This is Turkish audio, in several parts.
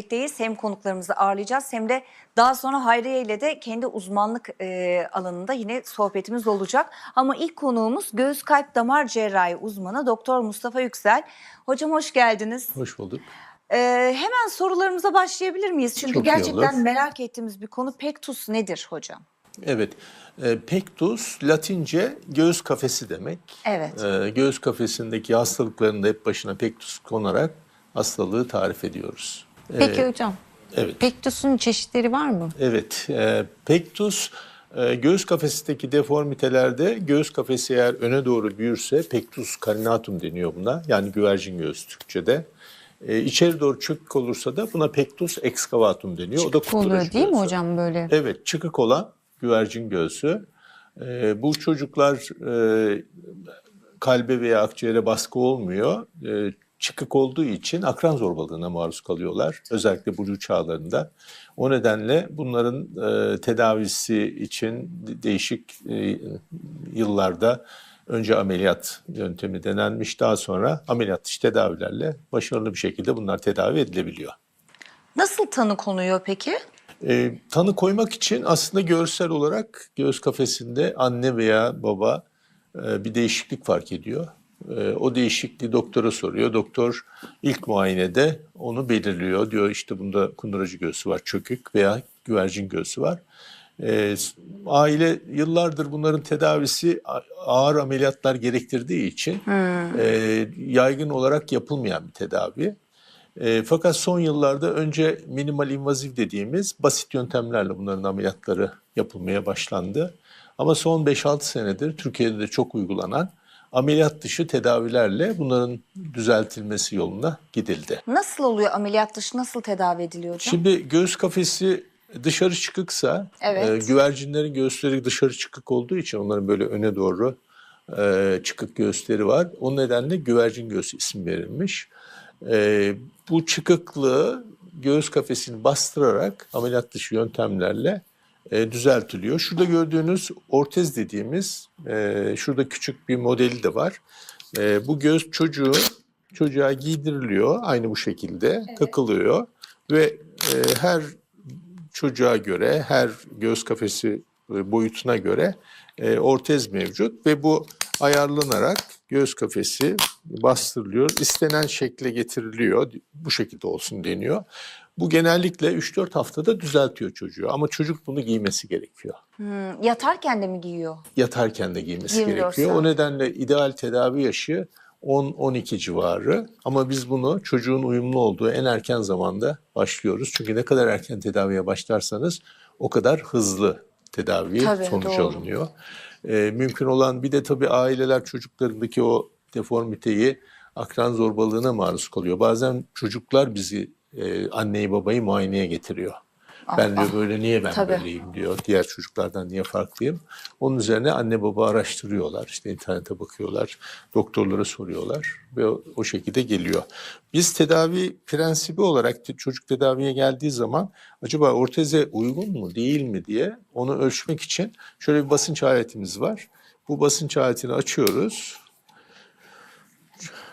birlikteyiz. Hem konuklarımızı ağırlayacağız hem de daha sonra Hayriye ile de kendi uzmanlık e, alanında yine sohbetimiz olacak. Ama ilk konuğumuz göğüs kalp damar cerrahi uzmanı Doktor Mustafa Yüksel. Hocam hoş geldiniz. Hoş bulduk. E, hemen sorularımıza başlayabilir miyiz? Çünkü Çok gerçekten merak ettiğimiz bir konu pektus nedir hocam? Evet, e, pectus Latince göğüs kafesi demek. Evet. E, göğüs kafesindeki hastalıklarında hep başına pectus konarak hastalığı tarif ediyoruz. E, Peki hocam. evet. Pektus'un çeşitleri var mı? Evet, e, pectus e, göğüs kafesindeki deformitelerde göğüs kafesi eğer öne doğru büyürse pectus carinatum deniyor buna. Yani güvercin göğüs Türkçe'de. E, içeri doğru çökük olursa da buna pectus excavatum deniyor. o da Oluyor değil mi göğsü. hocam böyle? Evet, çıkık olan güvercin göğsü. Ee, bu çocuklar e, kalbe veya akciğere baskı olmuyor. Ee, çıkık olduğu için akran zorbalığına maruz kalıyorlar. Özellikle buluğ çağlarında. O nedenle bunların e, tedavisi için de- değişik e, yıllarda önce ameliyat yöntemi denenmiş. Daha sonra ameliyat dışı tedavilerle başarılı bir şekilde bunlar tedavi edilebiliyor. Nasıl tanı konuyor peki? E, tanı koymak için aslında görsel olarak göğüs kafesinde anne veya baba e, bir değişiklik fark ediyor. E, o değişikliği doktora soruyor. Doktor ilk muayenede onu belirliyor. Diyor işte bunda kunduracı göğsü var, çökük veya güvercin göğsü var. E, s- aile yıllardır bunların tedavisi ağır ameliyatlar gerektirdiği için e, yaygın olarak yapılmayan bir tedavi. E, fakat son yıllarda önce minimal invaziv dediğimiz basit yöntemlerle bunların ameliyatları yapılmaya başlandı. Ama son 5-6 senedir Türkiye'de de çok uygulanan ameliyat dışı tedavilerle bunların düzeltilmesi yoluna gidildi. Nasıl oluyor ameliyat dışı nasıl tedavi ediliyor hocam? Şimdi göğüs kafesi dışarı çıkıksa, Evet. e, güvercinlerin göğüsleri dışarı çıkık olduğu için onların böyle öne doğru e, çıkık göğüsleri var. O nedenle güvercin göğsü isim verilmiş. E, bu çıkıklığı göğüs kafesini bastırarak ameliyat dışı yöntemlerle e, düzeltiliyor. Şurada gördüğünüz ortez dediğimiz, e, şurada küçük bir modeli de var. E, bu göğüs çocuğu çocuğa giydiriliyor aynı bu şekilde takılıyor ve e, her çocuğa göre her göğüs kafesi e, boyutuna göre e, ortez mevcut ve bu ayarlanarak göğüs kafesi bastırılıyor. istenen şekle getiriliyor. Bu şekilde olsun deniyor. Bu genellikle 3-4 haftada düzeltiyor çocuğu ama çocuk bunu giymesi gerekiyor. Hmm, yatarken de mi giyiyor? Yatarken de giymesi 24 gerekiyor. O nedenle ideal tedavi yaşı 10-12 civarı ama biz bunu çocuğun uyumlu olduğu en erken zamanda başlıyoruz. Çünkü ne kadar erken tedaviye başlarsanız o kadar hızlı tedavi Tabii, sonuç doğru. alınıyor. Ee, mümkün olan bir de tabii aileler çocuklarındaki o deformiteyi akran zorbalığına maruz kalıyor. Bazen çocuklar bizi e, anneyi babayı muayeneye getiriyor. Ben diyor böyle niye ben Ah, Tabii. böyleyim diyor. Diğer çocuklardan niye farklıyım? Onun üzerine anne baba araştırıyorlar. İşte internete bakıyorlar. Doktorlara soruyorlar. Ve o, o şekilde geliyor. Biz tedavi prensibi olarak çocuk tedaviye geldiği zaman acaba orteze uygun mu değil mi diye onu ölçmek için şöyle bir basınç aletimiz var. Bu basınç aletini açıyoruz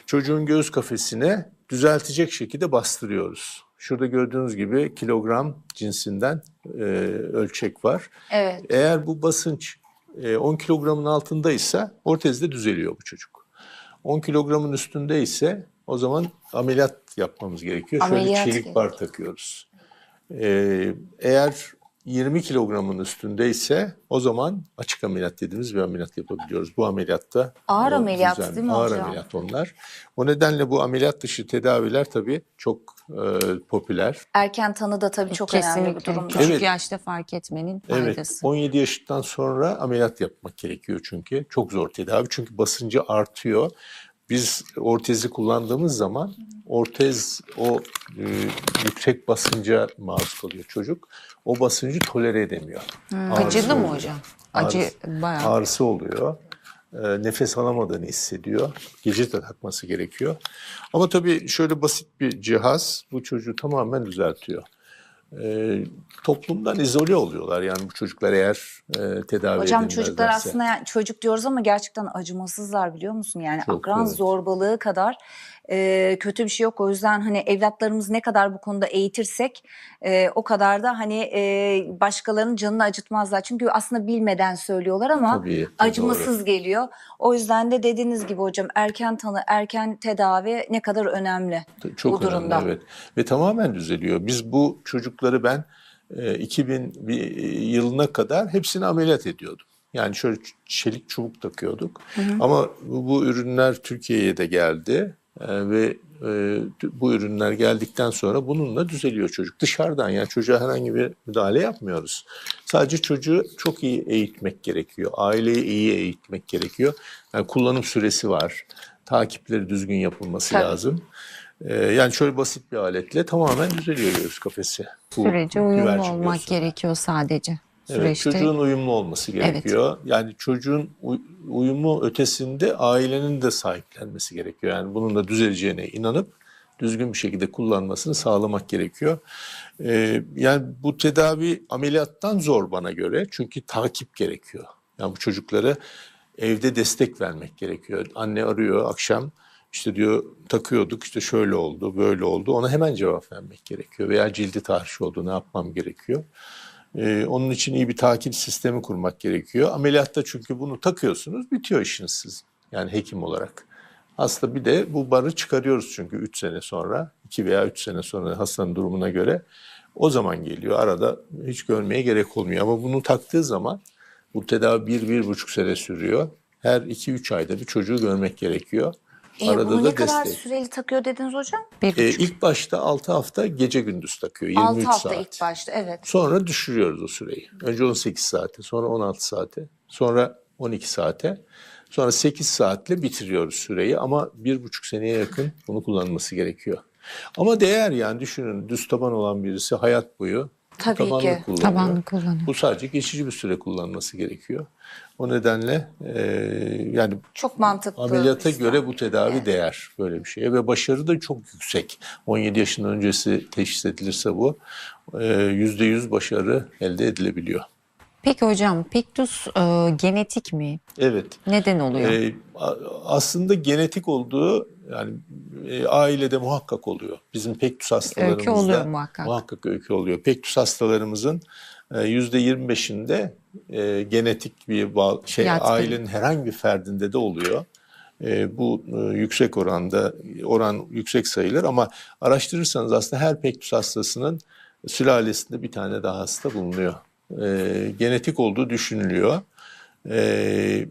çocuğun göğüs kafesine düzeltecek şekilde bastırıyoruz. Şurada gördüğünüz gibi kilogram cinsinden e, ölçek var. Evet. Eğer bu basınç e, 10 kilogramın altındaysa ortezde düzeliyor bu çocuk. 10 kilogramın üstünde ise o zaman ameliyat yapmamız gerekiyor. Şöyle Ameliyat çelik gerekiyor. bar takıyoruz. E, eğer 20 kilogramın üstündeyse o zaman açık ameliyat dediğimiz bir ameliyat yapabiliyoruz. Bu ameliyatta Ağır ameliyat düzen- değil mi ağır hocam? ameliyat onlar. O nedenle bu ameliyat dışı tedaviler tabii çok e, popüler. Erken tanı da tabii çok önemli bir Kesinlikle. durum. Küçük Evet. yaşta fark etmenin Evet, faydası. 17 yaşından sonra ameliyat yapmak gerekiyor çünkü. Çok zor tedavi çünkü basıncı artıyor. Biz ortezi kullandığımız zaman ortez o e, yüksek basınca maruz kalıyor çocuk. O basıncı tolere edemiyor. Ağrısı Acıdı mı hocam? Acı Ağrısı- bayağı. Ağrısı oluyor. E, nefes alamadığını hissediyor. Gece de takması gerekiyor. Ama tabii şöyle basit bir cihaz bu çocuğu tamamen düzeltiyor. E, toplumdan izole oluyorlar yani bu çocuklar eğer e, tedavi Hocam çocuklar aslında yani çocuk diyoruz ama gerçekten acımasızlar biliyor musun? Yani Çok, akran evet. zorbalığı kadar e, kötü bir şey yok. O yüzden hani evlatlarımızı ne kadar bu konuda eğitirsek e, o kadar da hani e, başkalarının canını acıtmazlar. Çünkü aslında bilmeden söylüyorlar ama Tabii, acımasız geliyor. O yüzden de dediğiniz gibi hocam erken tanı, erken tedavi ne kadar önemli Çok bu durumda. önemli evet. Ve tamamen düzeliyor. Biz bu çocukları ben e, 2000 bir yılına kadar hepsini ameliyat ediyordum. Yani şöyle çelik çubuk takıyorduk. Ama bu, bu ürünler Türkiye'ye de geldi E, ve e, bu ürünler geldikten sonra bununla düzeliyor çocuk. Dışarıdan yani çocuğa herhangi bir müdahale yapmıyoruz. Sadece çocuğu çok iyi eğitmek gerekiyor. Aileyi iyi eğitmek gerekiyor. Yani kullanım süresi var. Takipleri düzgün yapılması Tabii. lazım. Ee, yani şöyle basit bir aletle tamamen düzeliyor göğüs kafesi. Bu Sürece uyumlu olmak gerekiyor sadece. Evet, Süreçte çocuğun uyumlu olması gerekiyor. Yani çocuğun uy- uyumu ötesinde ailenin de sahiplenmesi gerekiyor. Yani bunun da düzeleceğine inanıp düzgün bir şekilde kullanmasını sağlamak gerekiyor. Ee, yani bu tedavi ameliyattan zor bana göre çünkü takip gerekiyor. Yani bu çocuklara evde destek vermek gerekiyor. Anne arıyor akşam işte diyor takıyorduk işte şöyle oldu böyle oldu ona hemen cevap vermek gerekiyor. Veya cildi tahriş oldu ne yapmam gerekiyor. Ee, onun için iyi bir takip sistemi kurmak gerekiyor. Ameliyatta çünkü bunu takıyorsunuz bitiyor işiniz sizin. Yani hekim olarak. Hasta bir de bu barı çıkarıyoruz çünkü 3 sene sonra, 2 veya 3 sene sonra hastanın durumuna göre o zaman geliyor. Arada hiç görmeye gerek olmuyor. Ama bunu taktığı zaman bu tedavi 1-1,5 sene sürüyor. Her 2-3 ayda bir çocuğu görmek gerekiyor. E, Arada bunu da ne kadar destek. süreli takıyor dediniz hocam? bir Ee, buçuk. ilk başta 6 hafta gece gündüz takıyor. 23 6 hafta saat. ilk başta evet. Sonra düşürüyoruz o süreyi. Önce 18 saate, sonra 16 saate, sonra 12 saate, sonra 8 saatle bitiriyoruz süreyi ama bir buçuk seneye yakın bunu kullanması gerekiyor. Ama değer yani düşünün düz taban olan birisi hayat boyu Tabii tabanlı ki. kullanıyor. Tabanlı kullanıyor. Bu sadece geçici bir süre kullanması gerekiyor. O nedenle e, yani Çok mantıklı. Ameliyata İslam. göre bu tedavi değer böyle bir şeye ve başarı da çok yüksek. 17 yaşından öncesi teşhis edilirse bu e, %100 başarı elde edilebiliyor. Peki hocam pektus e, genetik mi? Evet. Neden oluyor? e, aslında genetik olduğu yani e, ailede muhakkak oluyor. Bizim pektus hastalarımızda Öykü oluyor muhakkak. muhakkak öykü oluyor. Pektus hastalarımızın %25'inde e, genetik bir bağ, şey Yatkın. ailenin herhangi bir ferdinde de oluyor. E, bu e, yüksek oranda oran yüksek sayılır ama araştırırsanız aslında her pektus hastasının sülalesinde bir tane daha hasta bulunuyor. E, genetik olduğu düşünülüyor. E,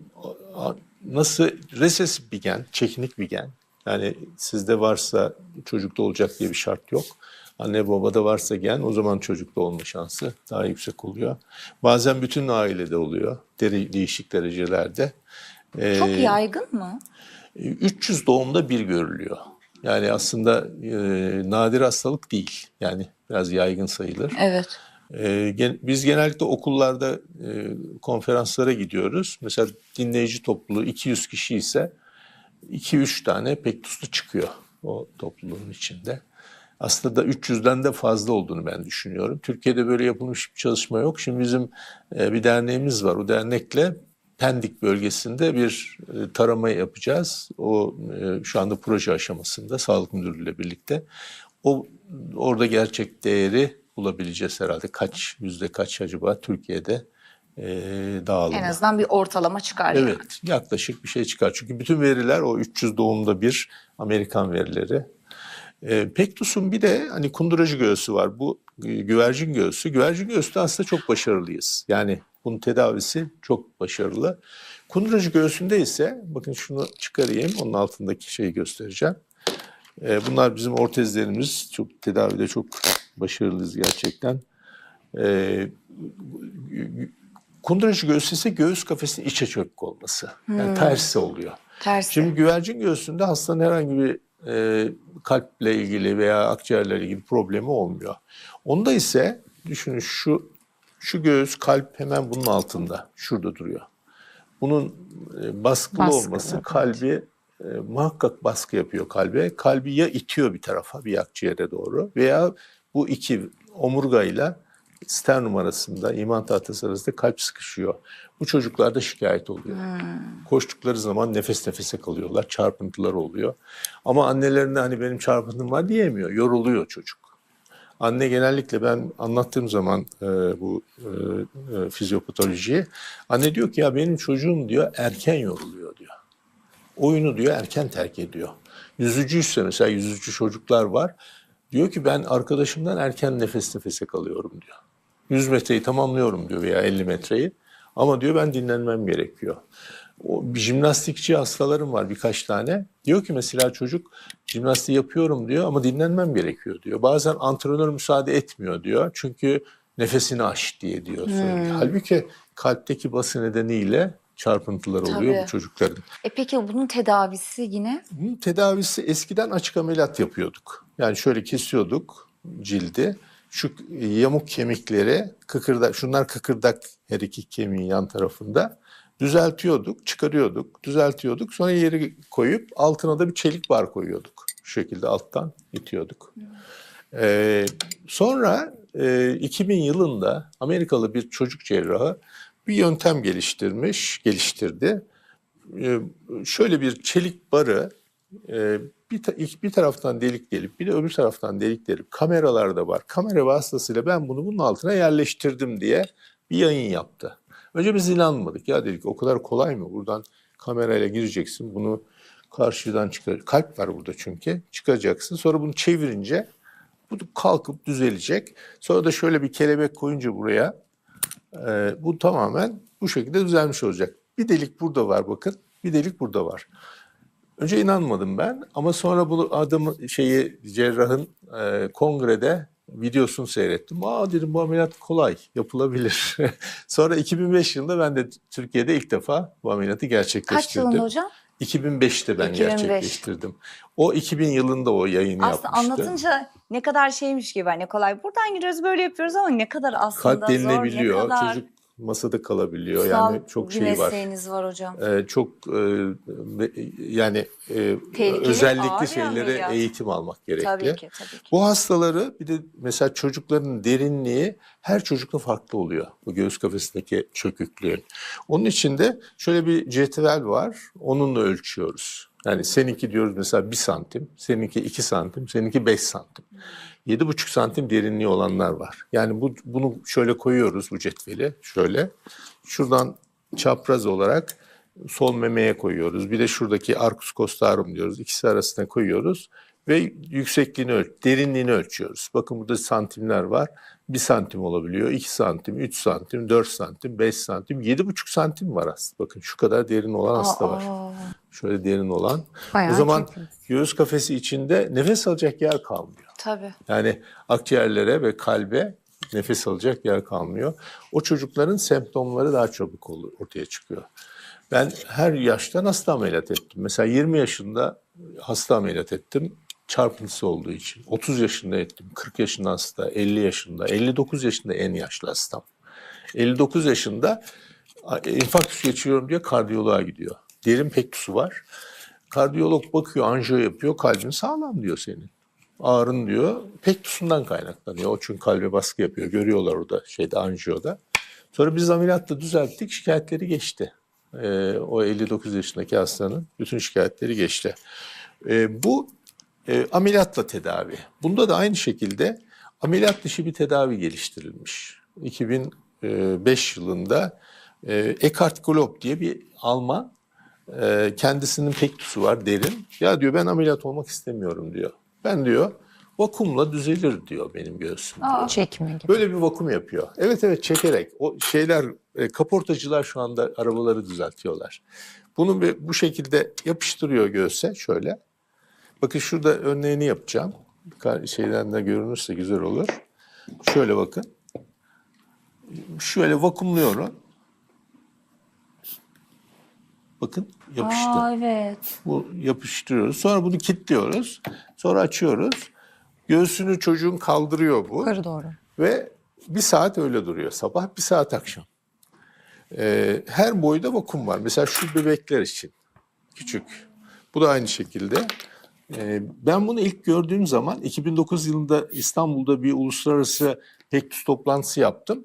nasıl resesif bir gen, çekinik bir gen. Yani sizde varsa çocukta olacak diye bir şart yok. Anne babada varsa gen o zaman çocukta olma şansı daha yüksek oluyor. Bazen bütün ailede oluyor. Deri, değişik derecelerde. E, Çok yaygın mı? 300 doğumda bir görülüyor. Yani aslında e, nadir hastalık değil. Yani biraz yaygın sayılır. Evet. E, gen- biz genellikle okullarda e, konferanslara gidiyoruz. Mesela dinleyici topluluğu 200 kişi ise 2-3 tane pektuslu çıkıyor o topluluğun içinde. Aslında 300'den de fazla olduğunu ben düşünüyorum. Türkiye'de böyle yapılmış bir çalışma yok. Şimdi bizim e, bir derneğimiz var. O dernekle Pendik bölgesinde bir e, tarama yapacağız. O e, şu anda proje aşamasında Sağlık Müdürlüğü ile birlikte. O orada gerçek değeri bulabileceğiz herhalde. Kaç yüzde kaç acaba Türkiye'de e, dağılımı? En azından bir ortalama çıkar yani. Evet, yaklaşık bir şey çıkar. Çünkü bütün veriler o 300 doğumda bir Amerikan verileri. E, Pektus'un bir de hani kunduracı göğsü var. Bu e, güvercin göğsü. Güvercin göğsü aslında çok başarılıyız. Yani bunun tedavisi çok başarılı. Kunduracı göğsünde ise bakın şunu çıkarayım. Onun altındaki şeyi göstereceğim. E, bunlar bizim ortezlerimiz. Çok tedavide çok başarılıyız gerçekten. E, kunduracı göğsü ise göğüs kafesinin içe çökük olması. Yani tersi oluyor. Tersi. Şimdi güvercin göğsünde hastanın herhangi bir e, kalple ilgili veya akciğerle ilgili problemi olmuyor. Onda ise düşünün şu şu göğüs kalp hemen bunun altında. Şurada duruyor. Bunun e, baskılı Baskılı, olması evet. kalbi e, muhakkak baskı yapıyor kalbe. Kalbi ya itiyor bir tarafa bir akciğere doğru veya bu iki omurgayla sternum arasında, iman tahtası arasında kalp sıkışıyor. Bu çocuklarda şikayet oluyor. Koştukları zaman nefes nefese kalıyorlar, çarpıntılar oluyor. Ama annelerine hani benim çarpıntım var diyemiyor, yoruluyor çocuk. Anne genellikle ben anlattığım zaman e, bu e, e, fizyopatolojiyi, anne diyor ki ya benim çocuğum diyor erken yoruluyor diyor. Oyunu diyor erken terk ediyor. Yüzücüyse mesela yüzücü çocuklar var. Diyor ki ben arkadaşımdan erken nefes nefese kalıyorum diyor. 100 metreyi tamamlıyorum diyor veya 50 metreyi. Ama diyor ben dinlenmem gerekiyor. O bir jimnastikçi hastalarım var birkaç tane. Diyor ki mesela çocuk jimnastiği yapıyorum diyor ama dinlenmem gerekiyor diyor. Bazen antrenör müsaade etmiyor diyor. Çünkü nefesini aş diye diyor söylüyor. Halbuki kalpteki bası nedeniyle çarpıntılar oluyor Tabii. bu çocukların. E peki bunun tedavisi yine? Bunun tedavisi eskiden açık ameliyat yapıyorduk. Yani şöyle kesiyorduk cildi. Şu yamuk kemikleri kıkırdak, şunlar kıkırdak her iki kemiğin yan tarafında. Düzeltiyorduk, çıkarıyorduk, düzeltiyorduk. Sonra yeri koyup altına da bir çelik bar koyuyorduk. Şu şekilde alttan itiyorduk. Ee, sonra e, 2000 yılında Amerikalı bir çocuk cerrahı bir yöntem geliştirmiş, geliştirdi. Ee, şöyle bir çelik barı e, bir, ta- bir taraftan delik delip bir de öbür taraftan delik delip kameralar da var. Kamera vasıtasıyla ben bunu bunun altına yerleştirdim diye bir yayın yaptı. Önce biz inanmadık. Ya dedik o kadar kolay mı? Buradan kamerayla gireceksin. Bunu karşıdan çıkar. Kalp var burada çünkü. Çıkacaksın. Sonra bunu çevirince bu kalkıp düzelecek. Sonra da şöyle bir kelebek koyunca buraya e, bu tamamen bu şekilde düzelmiş olacak. Bir delik burada var bakın. Bir delik burada var. Önce inanmadım ben ama sonra bu adamı şeyi cerrahın e, kongrede videosunu seyrettim. Aa dedim bu ameliyat kolay, yapılabilir. sonra 2005 yılında ben de Türkiye'de ilk defa bu ameliyatı Kaç gerçekleştirdim. yılında hocam? 2005'te ben 2005. gerçekleştirdim. O 2000 yılında o yayını Aslında yapmıştı. anlatınca ne kadar şeymiş gibi ne kolay. Buradan giriyoruz böyle yapıyoruz ama ne kadar aslında Kalp zor, ne kadar çocuk masada kalabiliyor. kutsal Yani çok şey var. var hocam. Ee, çok e, yani e, Tehlikeli, özellikli şeylere eğitim almak gerekli. Tabii ki tabii ki. Bu hastaları bir de mesela çocukların derinliği her çocukta farklı oluyor. Bu göğüs kafesindeki çöküklüğün. Onun için de şöyle bir cetvel var. Onunla ölçüyoruz. Yani seninki diyoruz mesela bir santim, seninki iki santim, seninki beş santim. Yedi buçuk santim derinliği olanlar var. Yani bu, bunu şöyle koyuyoruz bu cetveli. Şöyle. Şuradan çapraz olarak sol memeye koyuyoruz. Bir de şuradaki arcus costarum diyoruz. İkisi arasına koyuyoruz ve yüksekliğini ölç, derinliğini ölçüyoruz. Bakın burada santimler var. 1 santim olabiliyor, 2 santim, 3 santim, 4 santim, 5 santim, 7,5 santim var aslında. Bakın şu kadar derin olan hasta var. Aa, Şöyle derin olan. Bayağı o zaman çekmiş. göğüs kafesi içinde nefes alacak yer kalmıyor. tabii. Yani akciğerlere ve kalbe nefes alacak yer kalmıyor. O çocukların semptomları daha çabuk ortaya çıkıyor. Ben her yaştan hasta ameliyat ettim. Mesela 20 yaşında hasta ameliyat ettim çarpıntısı olduğu için. 30 yaşında ettim, 40 yaşında hasta, 50 yaşında, 59 yaşında en yaşlı hastam. 59 yaşında infarktüs geçiriyorum diye kardiyoloğa gidiyor. Derin pektusu var. Kardiyolog bakıyor, anjiyo yapıyor, kalbin sağlam diyor senin. Ağrın diyor, pektusundan kaynaklanıyor. O çünkü kalbe baskı yapıyor. Görüyorlar orada şeyde anjiyoda. Sonra biz ameliyatla düzelttik, şikayetleri geçti. Ee, o 59 yaşındaki hastanın bütün şikayetleri geçti. Ee, bu e, ameliyatla tedavi. Bunda da aynı şekilde ameliyat dışı bir tedavi geliştirilmiş. 2005 yılında e, Eckhart Glob diye bir Alman e, kendisinin pektusu var derin. Ya diyor ben ameliyat olmak istemiyorum diyor. Ben diyor vakumla düzelir diyor benim göğsüm diyor. Çekme gibi. Böyle bir vakum yapıyor. Evet evet çekerek. O şeyler e, kaportacılar şu anda arabaları düzeltiyorlar. Bunu bir, bu şekilde yapıştırıyor göğse şöyle. Bakın şurada örneğini yapacağım. Şeyden de görünürse güzel olur. Şöyle bakın. Şöyle vakumluyorum. Bakın yapıştı. Aa, evet. Bu yapıştırıyoruz. Sonra bunu kilitliyoruz. Sonra açıyoruz. Göğsünü çocuğun kaldırıyor bu. Yukarı doğru. Ve bir saat öyle duruyor. Sabah bir saat akşam. Ee, her boyda vakum var. Mesela şu bebekler için küçük. Bu da aynı şekilde. Ee, ben bunu ilk gördüğüm zaman 2009 yılında İstanbul'da bir uluslararası Pektus toplantısı yaptım.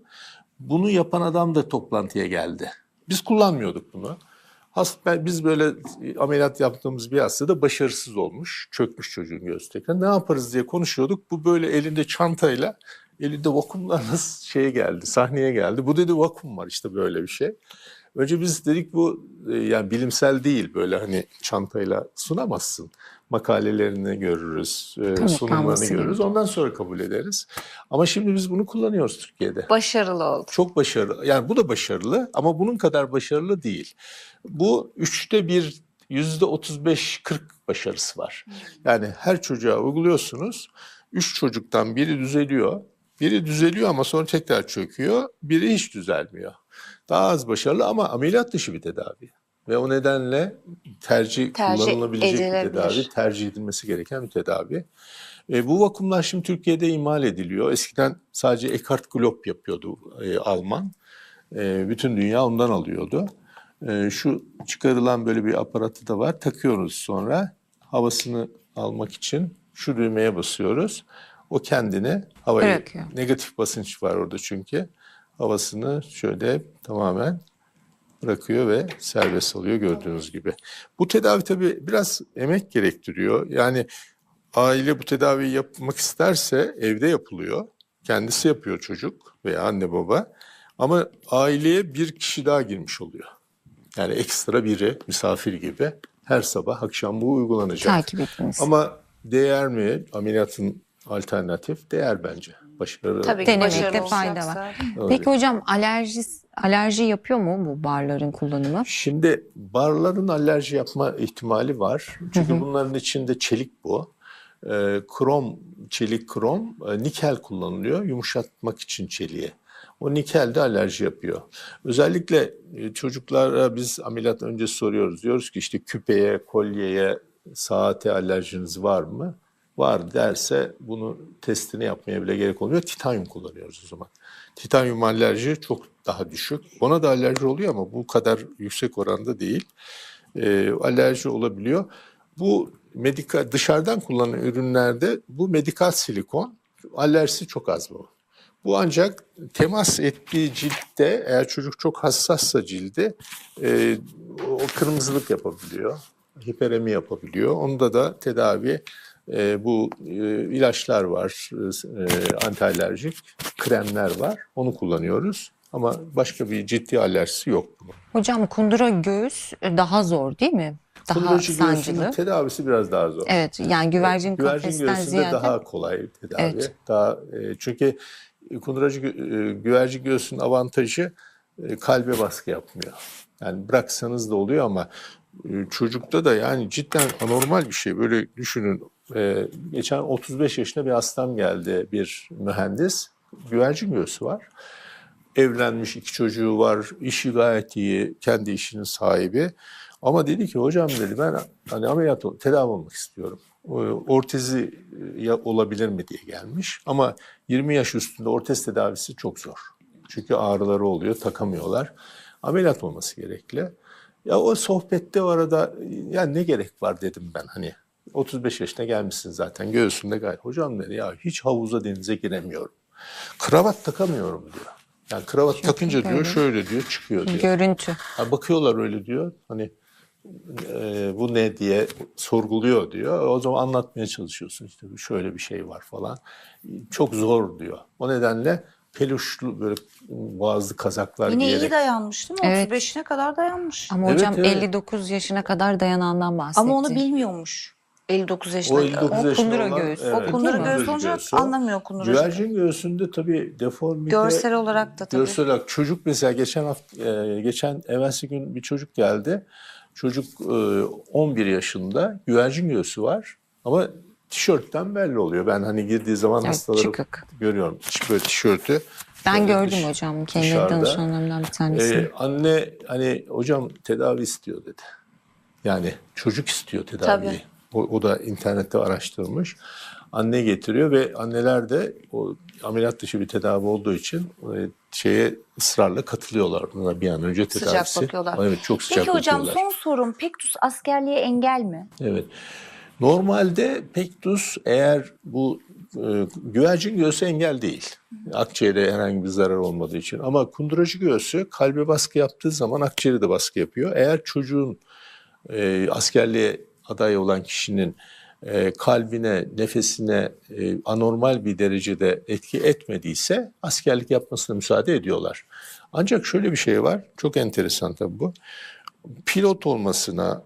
Bunu yapan adam da toplantıya geldi. Biz kullanmıyorduk bunu. Biz böyle ameliyat yaptığımız bir hastada başarısız olmuş. Çökmüş çocuğun göğüs tekrar. Ne yaparız diye konuşuyorduk. Bu böyle elinde çantayla elinde vakumlarla şeye geldi, sahneye geldi. Bu dedi vakum var işte böyle bir şey. Önce biz dedik bu e, yani bilimsel değil böyle hani çantayla sunamazsın. Makalelerini görürüz, e, sunumlarını görürüz. Ondan sonra kabul ederiz. Ama şimdi biz bunu kullanıyoruz Türkiye'de. Başarılı oldu. Çok başarılı. Yani bu da başarılı ama bunun kadar başarılı değil. Bu üçte bir, yüzde 35-40 başarısı var. Yani her çocuğa uyguluyorsunuz. Üç çocuktan biri düzeliyor. Biri düzeliyor ama sonra tekrar çöküyor. Biri hiç düzelmiyor. Daha az başarılı ama ameliyat dışı bir tedavi. Ve o nedenle tercih, Tercih kullanılabilecek bir edilebilir. tedavi, tercih edilmesi gereken bir tedavi. E, bu vakumlar şimdi Türkiye'de imal ediliyor. Eskiden sadece Eckhart Glob yapıyordu e, Alman. E, bütün dünya ondan alıyordu. E, şu çıkarılan böyle bir aparatı da var. Takıyoruz sonra havasını almak için şu düğmeye basıyoruz. O kendine havayı Bırakıyor. negatif basınç var orada çünkü. Havasını şöyle tamamen bırakıyor ve serbest alıyor gördüğünüz gibi. Bu tedavi tabii biraz emek gerektiriyor. Yani aile bu tedaviyi yapmak isterse evde yapılıyor. Kendisi yapıyor çocuk veya anne baba. Ama aileye bir kişi daha girmiş oluyor. Yani ekstra biri misafir gibi her sabah akşam bu uygulanacak. Takip etmeniz. Ama değer mi ameliyatın alternatif? Değer bence. Başarılı. Tabii ki Denemekte fayda var. Öyle. Peki hocam alerji alerji yapıyor mu bu barların kullanımı? Şimdi barların alerji yapma ihtimali var. Çünkü bunların içinde çelik bu. Ee, krom, çelik krom, e, nikel kullanılıyor yumuşatmak için çeliği. O nikel de alerji yapıyor. Özellikle e, çocuklara biz ameliyat önce soruyoruz. Diyoruz ki işte küpeye, kolyeye, saate alerjiniz var mı? Var derse bunu testini yapmaya bile gerek olmuyor. Titanyum kullanıyoruz o zaman. Titanyum alerji çok daha düşük. Ona da alerji oluyor ama bu kadar yüksek oranda değil. Ee, alerji olabiliyor. Bu medikal dışarıdan kullanılan ürünlerde bu medikal silikon alerjisi çok az bu. Bu ancak temas ettiği ciltte eğer çocuk çok hassassa cildi e, o kırmızılık yapabiliyor. Hiperemi yapabiliyor. Onda da tedavi e, bu e, ilaçlar var, e, antialerjik kremler var. Onu kullanıyoruz. Ama başka bir ciddi alerjisi yok. Hocam kundura göğüs daha zor değil mi? Daha Kunduracı sancılı. tedavisi biraz daha zor. Evet yani güvercin, Güvercin göğsünde ziyade daha kolay tedavi. Evet. Daha e, çünkü kunduracı e, güvercin göğsünün avantajı e, kalbe baskı yapmıyor. Yani bıraksanız da oluyor ama çocukta da yani cidden anormal bir şey. Böyle düşünün. E, geçen 35 yaşında bir hastam geldi bir mühendis. Güvercin göğsü var. Evlenmiş iki çocuğu var. işi gayet iyi. Kendi işinin sahibi. Ama dedi ki hocam dedi ben hani ameliyat ol, tedavi olmak istiyorum. Ortezi e, olabilir mi diye gelmiş. Ama 20 yaş üstünde ortez tedavisi çok zor. Çünkü ağrıları oluyor, takamıyorlar. Ameliyat olması gerekli. Ya o sohbette o arada ya ne gerek var dedim ben hani. 35 yaşına gelmişsin zaten göğsünde gayet. Hocam dedi ya hiç havuza denize giremiyorum. Kravat takamıyorum diyor. Yani kravat takınca diyor öyle. şöyle diyor çıkıyor diyor. görüntü. Ha, bakıyorlar öyle diyor. Hani e, bu ne diye sorguluyor diyor. O zaman anlatmaya çalışıyorsun. İşte şöyle bir şey var falan. Çok zor diyor. O nedenle peluşlu böyle boğazlı kazaklar Yine giyerek. iyi dayanmış değil mi? Evet. 35'ine kadar dayanmış. Ama Evet, hocam evet. 59 yaşına kadar dayanandan bahsetti. Ama onu bilmiyormuş. 59 yaşında. O 59 O yaşında kundura olan, göğüs. evet, o kundura göğüs olunca anlamıyor kunduracı. Güvercin göğsünde tabii deformite Görsel olarak da tabii. Görsel olarak çocuk mesela geçen hafta e, geçen evvelsi gün bir çocuk geldi. Çocuk e, 11 yaşında güvercin göğsü var ama tişörtten belli oluyor. Ben hani girdiği zaman Evet, hastaları çıkık. görüyorum. Böyle tişörtü. Ben böyle gördüm dış- hocam kendi danışanlarımdan bir tanesini. Ee, anne hani hocam tedavi istiyor dedi. Yani çocuk istiyor tedaviyi. Tabii. O, o da internette araştırmış. Anne getiriyor ve anneler de o ameliyat dışı bir tedavi olduğu için e, şeye ısrarla katılıyorlar buna bir an önce Sıcak tedavisi. bakıyorlar. Evet çok sıcak Peki hocam bakıyorlar. son sorum Pektus askerliğe engel mi? Evet. Normalde pektus eğer bu e, güvercin göğsü engel değil. Akciğere herhangi bir zarar olmadığı için. Ama kunduracı göğsü kalbe baskı yaptığı zaman akciğere de baskı yapıyor. Eğer çocuğun e, askerliğe aday olan kişinin e, kalbine, nefesine e, anormal bir derecede etki etmediyse askerlik yapmasına müsaade ediyorlar. Ancak şöyle bir şey var, çok enteresan tabii bu. Pilot olmasına,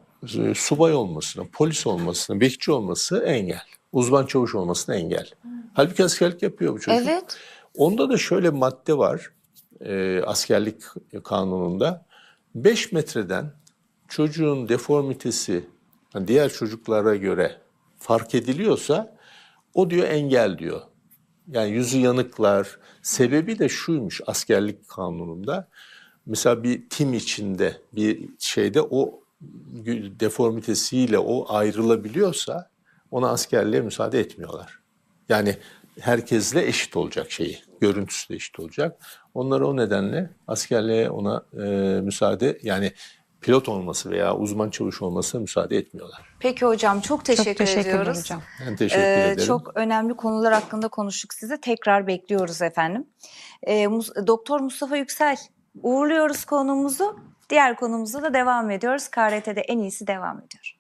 subay olmasına, polis olmasına, bekçi olması engel. Uzman çavuş olmasına engel. Halbuki askerlik yapıyor bu çocuk. Evet. Onda da şöyle bir madde var e, askerlik kanununda. 5 metreden çocuğun deformitesi diğer çocuklara göre fark ediliyorsa o diyor engel diyor. Yani yüzü yanıklar. Sebebi de şuymuş askerlik kanununda. Mesela bir tim içinde bir şeyde o deformitesiyle o ayrılabiliyorsa ona askerliğe müsaade etmiyorlar. Yani herkesle eşit olacak şeyi, görüntüsü de eşit olacak. Onları o nedenle askerliğe ona e, müsaade yani pilot olması veya uzman çavuş olmasına müsaade etmiyorlar. Peki hocam çok teşekkür, Çok teşekkürler ediyoruz. hocam. Ben teşekkür Ee, ederim. Çok önemli konular hakkında konuştuk size. Tekrar bekliyoruz efendim. Ee, Doktor Mustafa Yüksel uğurluyoruz konuğumuzu. Diğer konumuza da devam ediyoruz. KRT'de en iyisi devam ediyor.